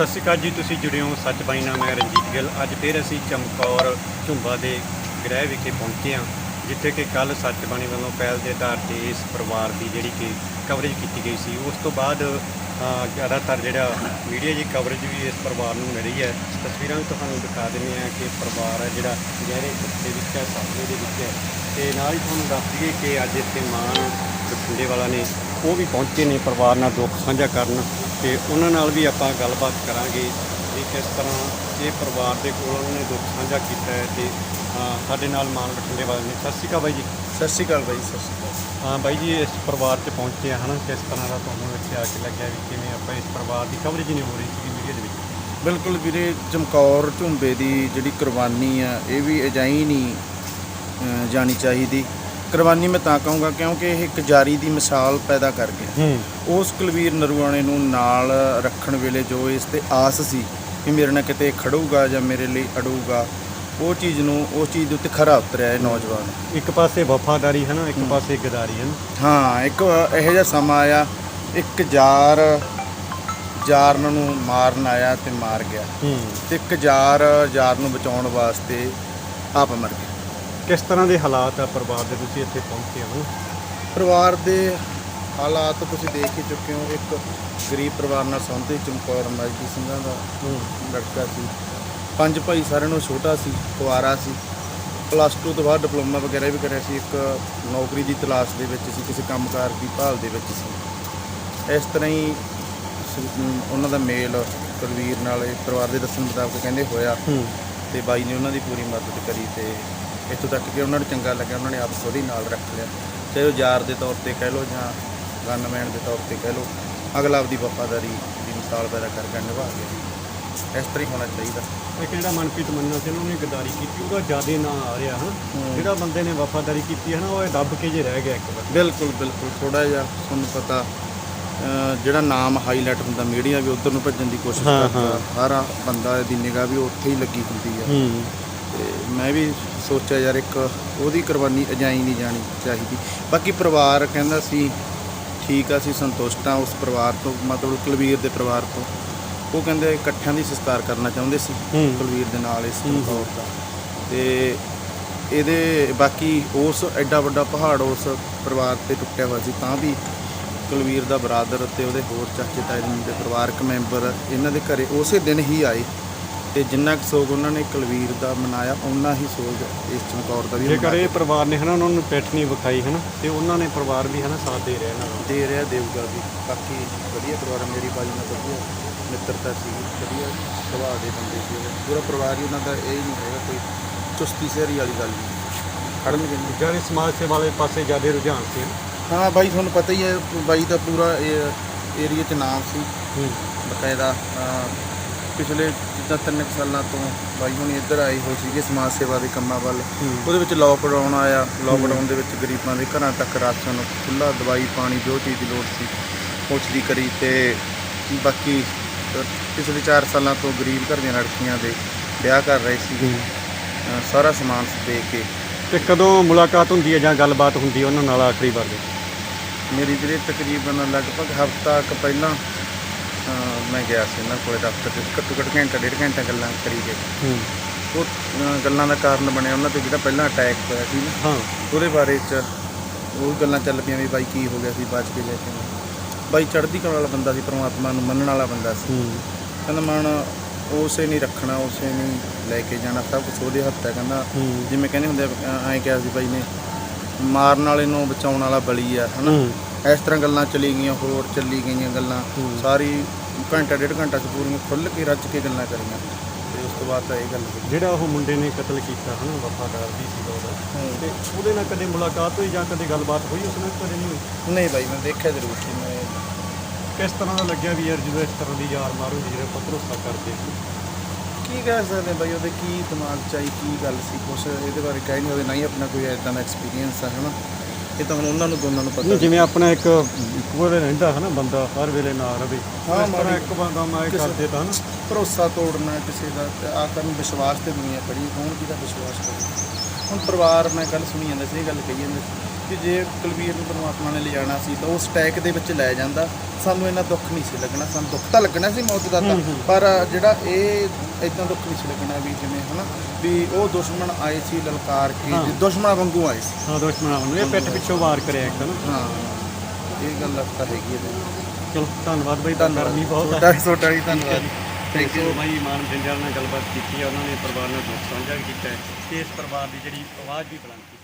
ਸਤਿ ਸ਼੍ਰੀ ਅਕਾਲ ਜੀ, ਤੁਸੀਂ ਜੁੜੇ ਹੋ ਸੱਚ ਬਾਈ ਨਾਲ, ਮੈਂ ਰਣਜੀਤ ਗਿੱਲ। ਅੱਜ ਫਿਰ ਅਸੀਂ ਚਮਕੌਰ ਝੁੰਬਾ ਦੇ ਗ੍ਰਹਿ ਵਿਖੇ ਪਹੁੰਚੇ ਹਾਂ, ਜਿੱਥੇ ਕਿ ਕੱਲ ਸੱਚ ਬਾਣੀ ਵੱਲੋਂ ਪਹਿਲ ਦੇ ਆਧਾਰ ਤੇ ਇਸ ਪਰਿਵਾਰ ਦੀ ਜਿਹੜੀ ਕਿ ਕਵਰੇਜ ਕੀਤੀ ਗਈ ਸੀ। ਉਸ ਤੋਂ ਬਾਅਦ ਜ਼ਿਆਦਾਤਰ ਜਿਹੜਾ ਮੀਡੀਆ ਦੀ ਕਵਰੇਜ ਵੀ ਇਸ ਪਰਿਵਾਰ ਨੂੰ ਮਿਲ ਰਹੀ ਹੈ। ਤਸਵੀਰਾਂ ਵੀ ਤੁਹਾਨੂੰ ਦਿਖਾ ਦਿੰਦੇ ਹਾਂ ਕਿ ਪਰਿਵਾਰ ਹੈ, ਜਿਹੜਾ ਗਹਿਰੇ ਦੇ ਵਿੱਚ ਹੈ, ਸਾਹਮਣੇ ਦੇ ਵਿੱਚ ਹੈ। ਤੇ ਨਾਲ ਹੀ ਤੁਹਾਨੂੰ ਦੱਸ ਦਈਏ ਕਿ ਅੱਜ ਇੱਥੇ ਮਾਨ ਬਠਿੰਡੇ ਵਾਲਾ ਨੇ, ਉਹ ਵੀ ਪਹੁੰਚੇ ਨੇ ਪਰਿਵਾਰ ਨਾਲ ਦੁੱਖ ਸਾਂਝਾ ਕਰਨ। ਤੇ ਉਹਨਾਂ ਨਾਲ ਵੀ ਆਪਾਂ ਗੱਲਬਾਤ ਕਰਾਂਗੇ ਕਿ ਕਿਸ ਤਰ੍ਹਾਂ ਇਹ ਪਰਿਵਾਰ ਦੇ ਕੋਲ ਉਹਨਾਂ ਨੇ ਦੁੱਖ ਸਾਂਝਾ ਕੀਤਾ ਹੈ ਤੇ ਸਾਡੇ ਨਾਲ ਮਾਨ ਬਠਿੰਡੇ ਵਾਲੇ ਨੇ। ਸਤਿ ਸ਼੍ਰੀ ਅਕਾਲ ਬਾਈ ਜੀ। ਸਤਿ ਸ਼੍ਰੀ ਅਕਾਲ ਬਾਈ ਸਤਿ ਸ਼੍ਰੀ ਅਕਾਲ। ਹਾਂ ਬਾਈ ਜੀ ਇਸ ਪਰਿਵਾਰ 'ਚ ਪਹੁੰਚੇ ਆ ਹਨਾ? ਕਿਸ ਤਰ੍ਹਾਂ ਦਾ ਤੁਹਾਨੂੰ ਇੱਥੇ ਆ ਕੇ ਲੱਗਿਆ ਵੀ ਕਿਵੇਂ ਆਪਾਂ ਇਸ ਪਰਿਵਾਰ ਦੀ ਕਵਰੇਜ ਨਹੀਂ ਹੋ ਰਹੀ ਸੀ ਮੀਡੀਆ ਦੇ ਵਿੱਚ? ਬਿਲਕੁਲ ਵੀਰੇ ਚਮਕੌਰ ਝੁੰਬੇ ਦੀ ਜਿਹੜੀ ਕੁਰਬਾਨੀ ਆ ਇਹ ਵੀ ਅਜਾਈ ਨਹੀਂ ਅ, ਜਾਣੀ ਚਾਹੀਦੀ। ਕੁਰਬਾਨੀ ਮੈਂ ਤਾਂ ਕਹੂੰਗਾ ਕਿਉਂਕਿ ਇਹ ਇੱਕ ਜਾਰੀ ਦੀ ਮਿਸਾਲ ਪੈਦਾ ਕਰ ਗਿਆ। ਉਸ ਕੁਲਵੀਰ ਨਰਵਾਣੇ ਨੂੰ ਨਾਲ ਰੱਖਣ ਵੇਲੇ ਜੋ ਇਸ ਤੇ ਆਸ ਸੀ ਕਿ ਮੇਰੇ ਨਾਲ ਕਿਤੇ ਖੜੂਗਾ ਜਾਂ ਮੇਰੇ ਲਈ ਅੜੂਗਾ ਉਹ ਚੀਜ਼ ਨੂੰ ਉਸ ਚੀਜ਼ ਦੇ ਉੱਤੇ ਖਰਾ ਉਤਰਿਆ ਇਹ ਨੌਜਵਾਨ। ਇੱਕ ਪਾਸੇ ਵਫਾਦਾਰੀ ਹੈ ਨਾ ਇੱਕ। ਪਾਸੇ ਗਦਾਰੀ ਹੈ ਨਾ। ਹਾਂ ਇੱਕ ਇਹੋ ਜਿਹਾ ਸਮਾਂ ਆਇਆ ਇੱਕ ਜਾਰ ਜਾਰਨ ਨੂੰ ਮਾਰਨ ਆਇਆ ਤੇ ਮਾਰ ਗਿਆ। ਤੇ ਇੱਕ ਜਾਰ ਜਾਰ ਨੂੰ ਬਚਾਉਣ ਵਾਸਤੇ ਆਪ ਮਰ ਗਿਆ। ਕਿਸ ਤਰ੍ਹਾਂ ਦੇ ਹਾਲਾਤ ਆ ਪਰਿਵਾਰ ਦੇ ਤੁਸੀਂ ਇੱਥੇ ਪਹੁੰਚੇ ਹੋ? ਪਰਿਵਾਰ ਦੇ ਹਾਲਾਤ ਤੁਸੀਂ ਦੇਖ ਹੀ ਚੁੱਕੇ ਹੋ। ਇੱਕ ਗਰੀਬ ਪਰਿਵਾਰ ਨਾਲ ਸੌਂਦੇ ਚਮਕੌਰ ਮਾਜਦੀ ਸਿੰਘਾਂ ਦਾ ਲੜਕਾ ਸੀ। ਪੰਜ ਭਾਈ ਸਾਰਿਆਂ ਨੂੰ ਛੋਟਾ ਸੀ ਕੁਆਰਾ ਸੀ। ਪਲੱਸ 2 ਤੋਂ ਬਾਅਦ ਡਿਪਲੋਮਾ ਵਗੈਰਾ ਵੀ ਕਰਿਆ ਸੀ। ਇੱਕ ਨੌਕਰੀ ਦੀ ਤਲਾਸ਼ ਦੇ ਵਿੱਚ ਸੀ ਕਿਸੇ ਕੰਮਕਾਰ ਦੀ ਭਾਲ ਦੇ ਵਿੱਚ ਸੀ। ਇਸ ਤਰ੍ਹਾਂ ਹੀ ਸ- ਉਹਨਾਂ ਦਾ ਮੇਲ ਕੁਲਵੀਰ ਨਾਲ ਇਹ ਪਰਿਵਾਰ ਦੇ ਦੱਸਣ ਮੁਤਾਬਕ ਕਹਿੰਦੇ ਹੋਇਆ ਤੇ ਬਾਈ ਨੇ ਉਹਨਾਂ ਦੀ ਪੂਰੀ ਮਦਦ ਕਰੀ ਤੇ ਇੱਥੋਂ ਤੱਕ ਕਿ ਉਹਨਾਂ ਨੂੰ ਚੰਗਾ ਲੱਗਿਆ ਉਹਨਾਂ ਨੇ ਆਪ ਸੋਧੀ ਨਾਲ ਰੱਖ ਲਿਆ। ਚਾਹੇ ਉਹ ਯਾਰ ਦੇ ਤੌਰ ਤੇ ਕਹਿ ਲਓ ਜਾਂ ਗਨਮੈਨ ਦੇ ਤੌਰ ਤੇ ਕਹਿ ਲਓ ਅਗਲਾ ਆਪਦੀ ਵਫਾਦਾਰੀ ਦੀ ਮਿਸਾਲ ਪੈਦਾ ਕਰਕੇ ਨਿਭਾ ਗਿਆ ਇਸ ਤਰ੍ਹਾਂ ਹੀ ਹੋਣਾ ਚਾਹੀਦਾ। ਇੱਕ ਜਿਹੜਾ ਮਨਪ੍ਰੀਤ ਮੰਨਾ ਸੀ ਉਹਨੇ ਗਦਾਰੀ ਕੀਤੀ ਉਹਦਾ ਜ਼ਿਆਦਾ ਨਾਂ ਆ ਰਿਹਾ ਹਨ? ਹੂੰ। ਜਿਹੜਾ ਬੰਦੇ ਨੇ ਵਫਾਦਾਰੀ ਕੀਤੀ ਹੈ ਨਾ ਉਹ ਦੱਬ ਕੇ ਜੇ ਰਹਿ ਗਿਆ ਇੱਕ ਵਾਰ। ਬਿਲਕੁਲ ਬਿਲਕੁਲ ਥੋੜਾ ਜਿਹਾ ਤੁਹਾਨੂੰ ਪਤਾ ਜਿਹੜਾ ਨਾਮ ਹਾਈਲਾਈਟ ਹੁੰਦਾ ਮੀਡੀਆ ਵੀ ਉਧਰ ਨੂੰ ਭੱਜਣ ਦੀ ਕੋਸ਼ਿਸ਼ ਕਰਦਾ ਹਰ ਬੰਦਾ ਦੀ ਨਿਗਾਹ ਵੀ ਉੱਥੇ ਹੀ ਲੱਗੀ ਹੁੰਦੀ ਹੂੰ। ਤੇ ਮੈਂ ਵੀ ਸੋਚਿਆ ਯਾਰ ਇੱਕ ਉਹਦੀ ਕੁਰਬਾਨੀ ਅਜਾਈ ਨਹੀਂ ਜਾਣੀ ਚਾਹੀਦੀ ਬਾਕੀ ਪਰਿਵਾਰ ਕਹਿੰਦਾ ਸੀ ਠੀਕ ਆ ਅਸੀਂ ਸੰਤੁਸ਼ਟ ਆ ਉਸ ਪਰਿਵਾਰ ਤੋਂ ਮਤਲਬ ਕੁਲਵੀਰ ਦੇ ਪਰਿਵਾਰ ਤੋਂ ਉਹ ਕਹਿੰਦੇ ਇਕੱਠਿਆਂ ਦੀ ਸੰਸਕਾਰ ਕਰਨਾ ਚਾਹੁੰਦੇ ਸੀ। ਕੁਲਵੀਰ ਦੇ ਨਾਲ ਇਸ। ਤੌਰ ਦਾ ਤੇ ਇਹਦੇ ਬਾਕੀ ਉਸ ਐਡਾ ਵੱਡਾ ਪਹਾੜ ਉਸ ਪਰਿਵਾਰ ਤੇ ਟੁੱਟਿਆ ਹੋਇਆ ਸੀ ਤਾਂ ਵੀ ਕੁਲਵੀਰ ਦਾ ਬਰਾਦਰ ਤੇ ਉਹਦੇ ਹੋਰ ਚਾਚੇ ਤਾਏ ਦੇ ਪਰਿਵਾਰਕ ਮੈਂਬਰ ਇਹਨਾਂ ਦੇ ਘਰੇ ਉਸੇ ਦਿਨ ਹੀ ਆਏ ਤੇ ਜਿੰਨਾ ਕੁ ਸੋਗ ਉਹਨਾਂ ਨੇ ਕੁਲਵੀਰ ਦਾ ਮਨਾਇਆ ਉਹਨਾਂ ਹੀ ਸੋਗ ਇਸ ਚਮਕੌਰ ਦਾ ਵੀ ਜੇਕਰ ਮਨਾਇਆ। ਇਹ ਪਰਿਵਾਰ ਨੇ ਹਨਾ ਉਹਨਾਂ ਨੂੰ ਪਿੱਠ ਨਹੀਂ ਵਿਖਾਈ ਹਨਾ ਤੇ ਉਹਨਾਂ ਨੇ ਪਰਿਵਾਰ ਵੀ ਹਨਾ ਸਾਥ ਦੇ ਰਿਹਾ ਇਹਨਾਂ ਦਾ ਦੇ ਰਿਹਾ ਦੇਊਗਾ ਵੀ। ਬਾਕੀ ਵਧੀਆ ਪਰਿਵਾਰ ਆ, ਮੇਰੀ ਬਾਜੀ ਨਾਲ ਵਧੀਆ ਮਿੱਤਰਤਾ ਸੀ ਵਧੀਆ ਸੁਭਾਅ ਦੇ ਬੰਦੇ ਸੀ ਉਹ। ਪੂਰਾ ਪਰਿਵਾਰ ਹੀ ਉਹਨਾਂ ਦਾ ਇਹ ਨਹੀਂ ਹੈਗਾ ਕੋਈ ਚੁਸਤੀ ਸਹਿਰੀ ਵਾਲੀ ਗੱਲ ਨਹੀਂ। ਖੜਨਗੇ ਨਹੀਂ। ਜਿਹੜੇ ਸਮਾਜ ਸੇਵਾ ਵਾਲੇ ਪਾਸੇ ਜ਼ਿਆਦਾ ਰੁਝਾਨ ਸੀ ਹਾਂ ਬਾਈ ਤੁਹਾਨੂੰ ਪਤਾ ਹੀ ਹੈ ਬਾਈ ਦਾ ਪੂਰਾ ਏਰੀਆ 'ਚ ਨਾਮ ਸੀ। ਹੂੰ। ਬਕਾਇਦਾ ਅਹ, ਪਿਛਲੇ ਜਿੱਦਾਂ ਤਿੰਨ ਕੁ ਸਾਲਾਂ ਤੋਂ ਬਾਈ ਹੁਣੀ ਇੱਧਰ ਆਏ ਹੋਏ ਸੀਗੇ ਸਮਾਜ ਸੇਵਾ ਦੇ ਕੰਮਾਂ ਵੱਲ। ਉਹਦੇ ਵਿੱਚ ਲੋਕਡਾਊਨ ਆਇਆ। ਲੋਕਡਾਊਨ ਦੇ ਵਿੱਚ ਗਰੀਬਾਂ ਦੇ ਘਰਾਂ ਤੱਕ ਰਾਸ਼ਨ ਖੁੱਲਾ ਦਵਾਈ ਪਾਣੀ ਜੋ ਚੀਜ਼ ਦੀ ਲੋੜ ਸੀ ਪਹੁੰਚਦੀ ਕਰੀ ਤੇ ਬਾਕੀ ਪਿਛਲੇ 4 ਸਾਲਾਂ ਤੋਂ ਗਰੀਬ ਘਰ ਦੀਆਂ ਲੜਕੀਆਂ ਦੇ ਵਿਆਹ ਕਰ ਰਹੇ ਸੀ। ਸਾਰਾ ਸਮਾਨ ਦੇ ਕੇ। ਤੇ ਕਦੋਂ ਮੁਲਾਕਾਤ ਹੁੰਦੀ ਹੈ ਜਾਂ ਗੱਲਬਾਤ ਹੁੰਦੀ ਹੈ ਉਹਨਾਂ ਨਾਲ ਆਖਰੀ ਵਾਰ? ਦੇ ਮੇਰੀ ਵੀਰੇ ਤਕਰੀਬਨ ਲਗਭਗ ਹਫ਼ਤਾ ਕੁ ਪਹਿਲਾਂ ਅਹ, ਮੈਂ ਗਿਆ ਸੀ ਇਹਨਾਂ ਕੋਲੇ ਦਫ਼ਤਰ 'ਚ ਘੱਟੋ ਘੱਟ ਘੰਟਾ ਡੇਢ ਘੰਟਾ ਗੱਲਾਂ ਕਰੀ ਗਏ। ਹੂੰ। ਉਹ ਅਹ, ਗੱਲਾਂ ਦਾ ਕਾਰਨ ਬਣਿਆ ਉਹਨਾਂ ਤੇ ਜਿਹੜਾ ਪਹਿਲਾਂ ਅਟੈਕ ਹੋਇਆ ਸੀ ਨਾ ਹਾਂ। ਉਹਦੇ ਬਾਰੇ ਚ ਉਹ ਗੱਲਾਂ ਚੱਲ ਪਈਆਂ ਵੀ ਬਾਈ ਕੀ ਹੋ ਗਿਆ ਸੀ ਬਚ ਕੇ ਲੈ ਕੇ ਬਾਈ ਚੜ੍ਹਦੀ ਕਲਾ ਵਾਲਾ ਬੰਦਾ ਸੀ ਪ੍ਰਮਾਤਮਾ ਨੂੰ ਮੰਨਣ ਵਾਲਾ ਬੰਦਾ ਸੀ। ਹੂੰ। ਕਹਿੰਦਾ ਮਨ ਉਸੇ ਨਹੀਂ ਰੱਖਣਾ ਉਸੇ ਨਹੀਂ ਲੈ ਕੇ ਜਾਣਾ ਸਭ ਕੁਝ ਉਹਦੇ ਹੱਥ ਹੈ। ਕਹਿੰਦਾ ਹੂੰ। ਜਿਵੇਂ ਕਹਿੰਦੇ ਹੁੰਦੇ ਐਂ ਕਿਹਾ ਸੀ ਬਾਈ ਨੇ ਮਾਰਨ ਵਾਲੇ ਨੂੰ ਬਚਾਉਣ ਵਾਲਾ ਬਲੀ ਆ ਹਨਾ? ਹੂੰ। ਇਸ ਤਰ੍ਹਾਂ ਗੱਲਾਂ ਚੱਲੀ ਗਈਆਂ ਹੋਰ ਚੱਲੀ ਗਈਆਂ ਗੱਲਾਂ। ਸਾਰੀ ਘੰਟਾ ਡੇਢ ਘੰਟਾ ਚ ਪੂਰੀਆਂ ਖੁੱਲ ਕੇ ਰੱਜ ਕੇ ਗੱਲਾਂ ਕਰੀਆਂ। ਤੇ ਉਸ ਤੋਂ ਬਾਅਦ ਤਾਂ ਇਹ ਗੱਲ ਜਿਹੜਾ ਉਹ ਮੁੰਡੇ ਨੇ ਕਤਲ ਕੀਤਾ ਹਨਾ ਵਫਾਦਾਰ ਦੀ ਸੀ ਉਹਦਾ। ਤੇ ਉਹਦੇ ਨਾਲ ਕਦੇ ਮੁਲਾਕਾਤ ਹੋਈ ਜਾਂ ਕਦੇ ਗੱਲਬਾਤ ਹੋਈ ਉਸ ਨਾਲ ਕਦੇ ਨਹੀਂ ਹੋਈ? ਨਹੀਂ ਬਾਈ ਮੈਂ ਦੇਖਿਆ ਜ਼ਰੂਰ ਸੀ ਮੈਂ ਕਿਸ ਤਰ੍ਹਾਂ ਦਾ ਲੱਗਿਆ ਵੀ ਯਾਰ ਜਦੋਂ ਇਸ ਤਰ੍ਹਾਂ ਦੀ ਯਾਰ ਮਾਰ ਹੁੰਦੀ ਜਿਹੜੇ ਆਪਾਂ ਭਰੋਸਾ ਕਰਦੇ ਕੀ ਕਹਿ ਸਕਦੇ ਬਾਈ ਉਹਦੇ ਕੀ ਦਿਮਾਗ ਚ ਆਈ ਕੀ ਗੱਲ ਸੀ? ਕੁਛ ਇਹਦੇ ਬਾਰੇ ਕਹਿ ਨਹੀਂ ਉਹਦੇ ਨਹੀਂ ਆਪਣਾ ਕੋਈ ਐਦਾਂ ਦਾ ਐਕਸਪੀਰੀਅੰਸ ਆ ਹਨਾ? ਇਹ ਤਾਂ ਹੁਣ ਉਹਨਾਂ ਨੂੰ ਦੋਨਾਂ ਨੂੰ ਪਤਾ ਨਹੀਂ ਜਿਵੇਂ ਆਪਣਾ ਇੱਕ ਕੋਲੇ ਰਹਿੰਦਾ ਹਨਾ ਬੰਦਾ ਹਰ ਵੇਲੇ ਨਾਲ ਰਵੇ। ਹਾਂ, ਮਾੜੀ- ਇੱਕ ਬੰਦਾ ਮੈਂ ਕਰ ਦੇਤਾ ਹਨਾ ਭਰੋਸਾ ਤੋੜਨਾ ਕਿਸੇ ਦਾ ਆਖਰ ਨੂੰ ਵਿਸ਼ਵਾਸ ਤੇ ਦੁਨੀਆ ਖੜੀ ਕੌਣ ਕਿਹਦਾ ਵਿਸ਼ਵਾਸ ਕਰੇ ਹੁਣ ਪਰਿਵਾਰ ਮੈਂ ਕੱਲ ਸੁਣੀ ਜਾਂਦਾ ਸੀ ਇਹ ਗੱਲ ਕਹੀ ਜਾਂਦੇ ਸੀ। ਕਿ ਜੇ ਕੁਲਵੀਰ ਨੂੰ ਪਰਮਾਤਮਾ ਨੇ ਲਿਜਾਣਾ ਸੀ ਤਾਂ ਉਹ ਸਟੈਕ ਦੇ ਵਿੱਚ ਲੈ ਜਾਂਦਾ। ਸਾਨੂੰ ਇੰਨਾ ਦੁੱਖ ਨਹੀਂ ਸੀ ਲੱਗਣਾ ਸਾਨੂੰ ਦੁੱਖ ਤਾਂ ਲੱਗਣਾ ਸੀ ਮੌਤ ਦਾ ਤਾਂ ਹੂੰ, ਹੂੰ। ਪਰ ਜਿਹੜਾ ਇਹ ਇਦਾਂ ਦੁੱਖ ਨਹੀਂ ਸੀ ਲੱਗਣਾ ਵੀ ਜਿਵੇਂ ਹਨਾ ਵੀ ਉਹ ਦੁਸ਼ਮਣ ਆਏ ਸੀ ਲਲਕਾਰ ਕੇ ਹਾਂ। ਦੁਸ਼ਮਣਾਂ ਵਾਂਗੂ ਆਏ ਸੀ। ਹਾਂ ਦੁਸ਼ਮਣਾਂ ਨੂੰ ਇਹ ਪਿੱਠ ਪਿੱਛੋਂ ਵਾਰ ਕਰਿਆ ਇੱਕ ਨਾ। ਹਾਂ ਇਹ ਗੱਲ ਤਾਂ ਹੈਗੀ ਹੈ ਚਲੋ ਧੰਨਵਾਦ ਬਾਈ ਧੰਨਵਾਦ। ਗਰਮੀ ਬਹੁਤ ਤੁਹਾਡਾ ਤੁਹਾਡਾ ਵੀ ਧੰਨਵਾਦ। ਥੈਂਕ ਯੂ ਬਾਈ ਮਾਨ ਜੰਜਲ ਨਾਲ ਗੱਲਬਾਤ ਕੀਤੀ ਹੈ ਉਹਨਾਂ ਨੇ ਪਰਿਵਾਰ ਨਾਲ ਦੁੱਖ ਸਾਂਝਾ ਵੀ ਕੀਤਾ ਹੈ। ਤੇ ਇਸ ਪਰਿਵਾਰ ਦੀ ਜਿਹੜੀ ਆਵਾਜ਼ ਵੀ ਬੁਲੰਦ ਕੀਤੀ